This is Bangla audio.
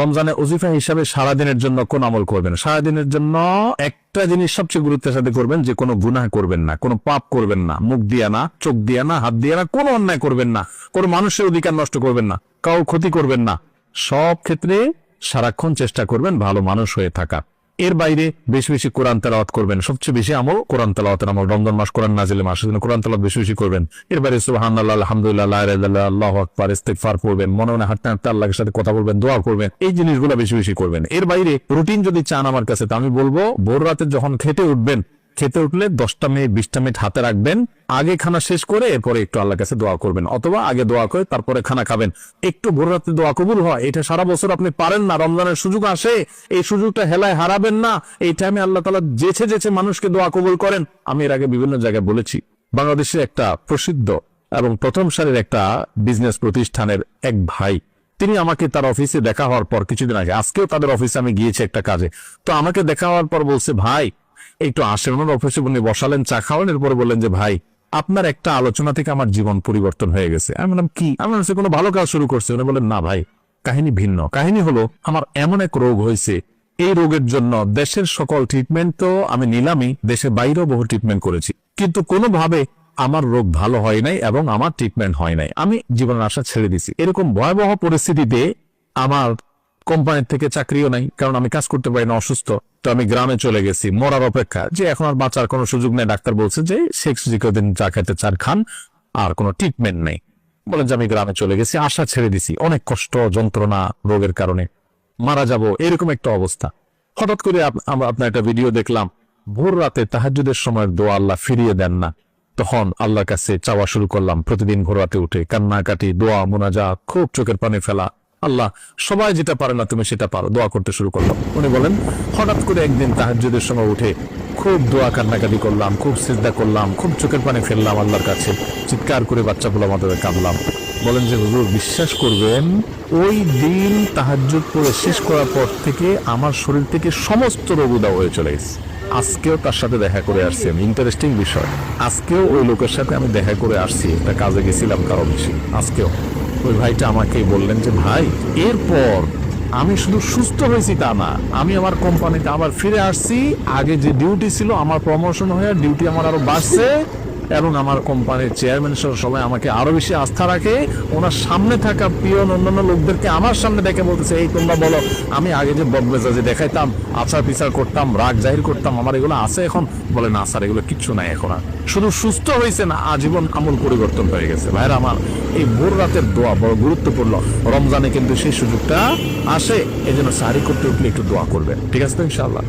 রমজানে অজিফা হিসাবে সারাদিনের জন্য কোন আমল করবেন? সারাদিনের জন্য একটা জিনিস সবচেয়ে গুরুত্বের সাথে করবেন যে কোনো গুনাহ করবেন না, কোনো পাপ করবেন না, মুখ দিয়া না, চোখ দিয়া না, হাত দিয়া না, কোনো অন্যায় করবেন না, কোনো মানুষের অধিকার নষ্ট করবেন না কাউ ক্ষতি করবেন না। সব ক্ষেত্রে সারাক্ষণ চেষ্টা করবেন ভালো মানুষ হয়ে থাকা। এর বাইরে বেশি বেশি কোরআন তালাওয়াত করবেন। সবচেয়ে বেশি আমল কোরআন তালাওয়াতের আমল রমজান মাস কোরআন নাজিলে মাস জন্য কোরআন তালাত বেশি বেশি করবেন। এর বাইরে সুবহানাল্লাহ, আলহামদুলিল্লাহ আল্লাহ আকবর ইল্লাল্লাহ করবেন মনে মনে হাঁটতে হাঁটতে আল্লাহর সাথে কথা বলবেন, দোয়া করবেন, এই জিনিসগুলো বেশি বেশি করবেন। এর বাইরে রুটিন যদি চান আমার কাছে, তা আমি বলব, ভোর রাতে যখন খেটে উঠবেন খেতে উঠলে দশটা মিনিট, বিশটা মিনিট হাতে রাখবেন। আগে খানা শেষ করে এরপরে একটু আল্লাহ কাছে দোয়া করবেন। অথবা আগে দোয়া করে তারপরে খানা খাবেন। একটু ভোর রাতে দোয়া কবুল হয়। এটা সারা বছর আপনি পারেন না। রমজানের সুযোগ আসে। এই সুযোগটা হেলায় হারাবেন না। এই টাইমে আল্লাহ তালা যেছে যেছে মানুষকে দোয়া কবুল করেন। আমি এর আগে বিভিন্ন জায়গায় বলেছি। বাংলাদেশের একটা প্রসিদ্ধ এবং প্রথম সারির একটা বিজনেস প্রতিষ্ঠানের এক ভাই। তিনি আমাকে তার অফিসে দেখা হওয়ার পর, কিছুদিন আগে, আজকেও তাদের অফিসে আমি গিয়েছি একটা কাজে। তো আমাকে দেখা হওয়ার পর বলছে, ভাই একটু আসেন ওনার অফিসে উনি বসালেন, চা খাওয়ান এরপরে বললেন যে, ভাই, আপনার একটা আলোচনা থেকে আমার জীবন পরিবর্তন হয়ে গেছে। আমি বললাম, কি? আমি বলছি কোনো ভালো কাজ শুরু করছে। উনি বললেন, না ভাই, কাহিনী ভিন্ন। কাহিনী হলো, আমার এমন এক রোগ হয়েছে। এই রোগের জন্য দেশের সকল ট্রিটমেন্ট তো আমি নিলামই দেশের বাইরেও বহু ট্রিটমেন্ট করেছি। কিন্তু কোনোভাবে আমার রোগ ভালো হয় নাই এবং আমার ট্রিটমেন্ট হয় নাই। আমি জীবনের আশা ছেড়ে দিছি। এরকম ভয়াবহ পরিস্থিতিতে আমার কোম্পানির থেকে চাকরিও নাই, কারণ আমি কাজ করতে পারি না, অসুস্থ। তো আমি গ্রামে চলে গেছি, মরার অপেক্ষা। যে এখন আর বাঁচার কোনো সুযোগ নেই, ডাক্তার বলছে যে শেখ দিন চা খেতে চার খান, আর কোনো ট্রিটমেন্ট নেই। বলেন যে আমি গ্রামে চলে গেছি, আশা ছেড়ে দিছি, অনেক কষ্ট, যন্ত্রণা, রোগের কারণে। মারা যাব, এরকম একটা অবস্থা। হঠাৎ করে আমরা আপনার একটা ভিডিও দেখলাম, ভোর রাতে তাহাজুদের সময় দোয়া আল্লাহ ফিরিয়ে দেন না। তখন আল্লাহর কাছে চাওয়া শুরু করলাম, প্রতিদিন ভোর রাতে উঠে কান্নাকাটি, দোয়া মোনাজা খুব চোখের পানি ফেলা। আল্লাহ, সবাই যেটা পারে না তুমি সেটা পারো, দোয়া করতে শুরু করলাম। উনি বলেন, হঠাৎ করে একদিন তাহাজুদের সময় উঠে খুব দোয়া কান্নাকাটি করলাম, খুব সিজদা করলাম, খুব চোখের পানি ফেললাম আল্লাহর কাছে, চিৎকার করে বাচ্চা পোলা মাথায় কাঁদলাম। বলেন যে, হুজুর, বিশ্বাস করবেন, ওই দিন তাহাজ্জুদ পরে শেষ করার পর থেকে আমার শরীর থেকে সমস্ত রোগ উদাও হয়ে চলে গেছে। আজকেও তার সাথে দেখা করে আসছি আমি। ইন্টারেস্টিং বিষয়। আজকেও ওই লোকের সাথে আমি দেখা করে আসছি। একটা কাজে গেছিলাম কারণ আজকেও। ওই ভাইটা আমাকে বললেন যে, ভাই, এরপর আমি শুধু সুস্থ হয়েছি তা না, আমি আমার কোম্পানিতে আবার ফিরে আসছি। আগে যে ডিউটি ছিল আমার প্রমোশন হয়ে ডিউটি আমার আরও বাড়ছে। এবং আমার কোম্পানির চেয়ারম্যান সহ সবাই আমাকে আরও বেশি আস্থা রাখে। ওনার সামনে থাকা পিয়ন অন্যান্য লোকদেরকে আমার সামনে দেখে বলতেছে, এই তোমরা বলো, আমি আগে যে বদমেজাজে দেখাইতাম আচার পিচার করতাম, রাগ জাহির করতাম, আমার এগুলো আছে এখন? বলে, না স্যার, এগুলো কিচ্ছু নাই এখন আর। শুধু সুস্থ হয়েছে না, আজীবন আমূল পরিবর্তন হয়ে গেছে। ভাইরা, আমার এই ভোর রাতের দোয়া বড় গুরুত্বপূর্ণ। রমজানে কিন্তু সেই সুযোগটা আসে এই জন্য সারি করতে উঠলে একটু দোয়া করবে ঠিক আছে তো, ইনশাআল্লাহ।